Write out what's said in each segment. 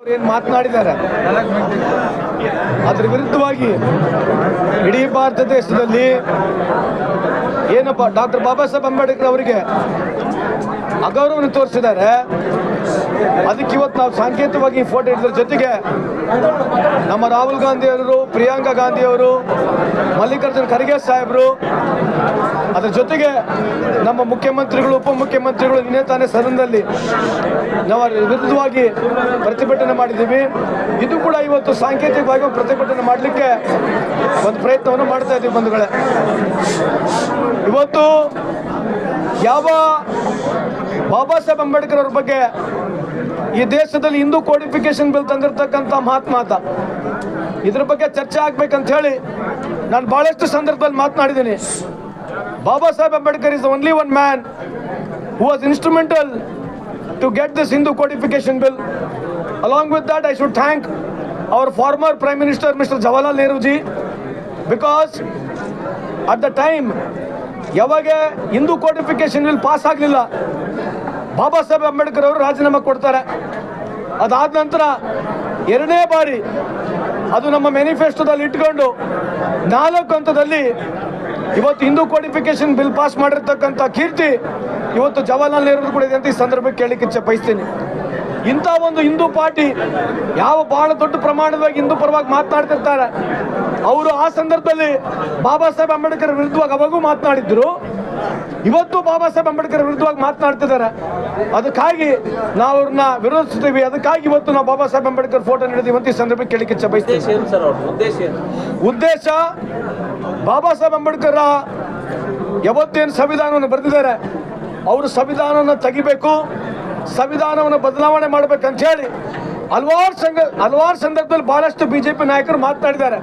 ಏನ್ ಮಾತನಾಡಿದ್ದಾರೆ? ಅದ್ರ ವಿರುದ್ಧವಾಗಿ ಇಡೀ ಭಾರತ ದೇಶದಲ್ಲಿ ಏನಪ್ಪ, ಡಾಕ್ಟರ್ ಬಾಬಾ ಸಾಹೇಬ್ ಅಂಬೇಡ್ಕರ್ ಅವರಿಗೆ ಅಗೌರವವನ್ನು ತೋರಿಸಿದ್ದಾರೆ. ಅದಕ್ಕೆ ಇವತ್ತು ನಾವು ಸಾಂಕೇತಿಕವಾಗಿ ಫೋಟೋ ಇಡಿದ್ರ ಜೊತೆಗೆ ನಮ್ಮ ರಾಹುಲ್ ಗಾಂಧಿ ಅವರು, ಪ್ರಿಯಾಂಕಾ ಗಾಂಧಿ ಅವರು, ಮಲ್ಲಿಕಾರ್ಜುನ್ ಖರ್ಗೆ ಸಾಹೇಬರು, ಅದರ ಜೊತೆಗೆ ನಮ್ಮ ಮುಖ್ಯಮಂತ್ರಿಗಳು, ಉಪಮುಖ್ಯಮಂತ್ರಿಗಳು ನಿನ್ನೆ ತಾನೇ ಸದನದಲ್ಲಿ ನಾವು ವಿರುದ್ಧವಾಗಿ ಪ್ರತಿಭಟನೆ ಮಾಡಿದ್ದೀವಿ. ಇದು ಕೂಡ ಇವತ್ತು ಸಾಂಕೇತಿಕವಾಗಿ ಪ್ರತಿಭಟನೆ ಮಾಡಲಿಕ್ಕೆ ಒಂದು ಪ್ರಯತ್ನವನ್ನು ಮಾಡ್ತಾ ಇದ್ದೀವಿ ಬಂಧುಗಳೇ. ಇವತ್ತು ಯಾವ ಬಾಬಾ ಸಾಹೇಬ್ ಅಂಬೇಡ್ಕರ್ ಅವ್ರ ಬಗ್ಗೆ ಈ ದೇಶದಲ್ಲಿ ಹಿಂದೂ ಕೋಡಿಫಿಕೇಶನ್ ಬಿಲ್ ತಂದಿರತಕ್ಕಂಥ ಅಂತ ಇದ್ರ ಬಗ್ಗೆ ಚರ್ಚೆ ಆಗ್ಬೇಕಂತ ಹೇಳಿ ನಾನು ಬಹಳಷ್ಟು ಸಂದರ್ಭದಲ್ಲಿ ಮಾತನಾಡಿದ್ದೀನಿ. Baba Saheb Ambedkar is only one man who was instrumental to get this Hindu codification bill along with that I should thank our former prime minister mister Jawaharlal Nehruji because at the time ಯಾವಾಗ Hindu codification bill pass ಆಗಲಿಲ್ಲ ಬಾಬಾ ಸಾಹೇಬ್ ಅಂಬೇಡ್ಕರ್ ಅವರು ರಾಜೀನಾಮೆ ಕೊಡ್ತಾರೆ. ಅದಾದ ನಂತರ ಎರಡನೇ ಬಾರಿ ಅದು ನಮ್ಮ ಮ್ಯಾನಿಫೆಸ್ಟೋದಲ್ಲಿ ಇಟ್ಕೊಂಡು ನಾಲ್ಕು ಹಂತದಲ್ಲಿ ಇವತ್ತು ಹಿಂದೂ ಕೋಡಿಫಿಕೇಶನ್ ಬಿಲ್ ಪಾಸ್ ಮಾಡಿರ್ತಕ್ಕಂಥ ಕೀರ್ತಿ ಇವತ್ತು ಜವಾಹರ್ಲಾಲ್ ನೆಹರು ಕೂಡ ಇದೆ ಅಂತ ಈ ಸಂದರ್ಭಕ್ಕೆ ಕೇಳಲಿಕ್ಕೆ ಇಚ್ಛೆ ಬಯಸ್ತೀನಿ. ಇಂಥ ಒಂದು ಹಿಂದೂ ಪಾರ್ಟಿ ಯಾವ ಬಹಳ ದೊಡ್ಡ ಪ್ರಮಾಣವಾಗಿ ಹಿಂದೂ ಪರವಾಗಿ ಮಾತನಾಡ್ತಿರ್ತಾರೆ. ಅವರು ಆ ಸಂದರ್ಭದಲ್ಲಿ ಬಾಬಾ ಸಾಹೇಬ್ ಅಂಬೇಡ್ಕರ್ ವಿರುದ್ಧವಾಗಿ ಅವಾಗೂ ಮಾತನಾಡಿದ್ರು. ಇವತ್ತು ಬಾಬಾ ಸಾಹೇಬ್ ಅಂಬೇಡ್ಕರ್ ವಿರುದ್ಧವಾಗಿ ಮಾತನಾಡ್ತಿದ್ದಾರೆ. ಅದಕ್ಕಾಗಿ ನಾವು ಅವ್ರನ್ನ ವಿರೋಧಿಸ್ತೀವಿ ಅದಕ್ಕಾಗಿ ಇವತ್ತು ನಾವು ಬಾಬಾ ಸಾಹೇಬ್ ಅಂಬೇಡ್ಕರ್ ಫೋಟೋ ನೀಡಿದೀವಿ ಅಂತ ಈ ಸಂದರ್ಭಕ್ಕೆ ಕೇಳಲಿಕ್ಕೆ ಇಚ್ಛೆ ಉದ್ದೇಶ ಉದ್ದೇಶ ಬಾಬಾ ಸಾಹೇಬ್ ಅಂಬೇಡ್ಕರ್ ಯಾವತ್ತೇನು ಸಂವಿಧಾನವನ್ನು ಬರೆದಿದ್ದಾರೆ ಅವರು ಸಂವಿಧಾನವನ್ನು ತೆಗಿಬೇಕು. ಸಂವಿಧಾನವನ್ನು ಬದಲಾವಣೆ ಮಾಡಬೇಕಂತ ಹೇಳಿ ಹಲವಾರು ಸಂಘ, ಹಲವಾರು ಸಂದರ್ಭದಲ್ಲಿ ಬಹಳಷ್ಟು ಬಿಜೆಪಿ ನಾಯಕರು ಮಾತನಾಡಿದ್ದಾರೆ.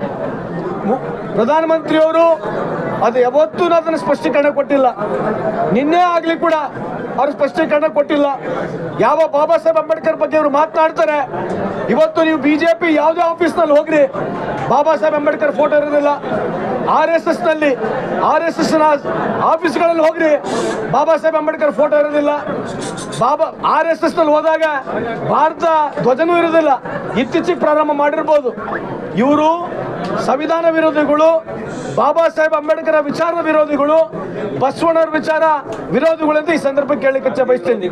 ಪ್ರಧಾನಮಂತ್ರಿಯವರು ಅದು ಯಾವತ್ತೂ ಅದನ್ನು ಸ್ಪಷ್ಟೀಕರಣ ಕೊಟ್ಟಿಲ್ಲ. ನಿನ್ನೆ ಆಗಲಿ ಕೂಡ ಅವರು ಸ್ಪಷ್ಟೀಕರಣ ಕೊಟ್ಟಿಲ್ಲ. ಯಾವ ಬಾಬಾ ಸಾಹೇಬ್ ಅಂಬೇಡ್ಕರ್ ಬಗ್ಗೆ ಅವರು ಮಾತನಾಡ್ತಾರೆ. ಇವತ್ತು ನೀವು ಬಿಜೆಪಿ ಯಾವುದೇ ಆಫೀಸ್ನಲ್ಲಿ ಹೋಗ್ರಿ. ಬಾಬಾ ಸಾಹೇಬ್ ಅಂಬೇಡ್ಕರ್ ಫೋಟೋ ಇರೋದಿಲ್ಲ. ಆರ್ ಎಸ್ ಎಸ್ನಲ್ಲಿ ಆರ್ ಎಸ್ ಎಸ್ನ ಆಫೀಸ್ಗಳಲ್ಲಿ ಹೋಗ್ರಿ. ಬಾಬಾ ಸಾಹೇಬ್ ಅಂಬೇಡ್ಕರ್ ಫೋಟೋ ಇರೋದಿಲ್ಲ. ಬಾಬಾ ಆರ್ ಎಸ್ ಎಸ್ನಲ್ಲಿ ಹೋದಾಗ ಭಾರತ ಧ್ವಜನೂ ಇರೋದಿಲ್ಲ ಇತ್ತೀಚೆಗೆ ಪ್ರಾರಂಭ ಮಾಡಿರ್ಬೋದು. ಇವರು ಸಂವಿಧಾನ ವಿರೋಧಿಗಳು, ಬಾಬಾ ಸಾಹೇಬ್ ಅಂಬೇಡ್ಕರ್ ವಿಚಾರ ವಿರೋಧಿಗಳು, ಬಸವಣ್ಣವ್ರ ವಿಚಾರ ವಿರೋಧಿಗಳು ಅಂತ ಈ ಸಂದರ್ಭಕ್ಕೆ ಕೇಳಲಿಕ್ಕೆ ಬಯಸ್ತೇನೆ.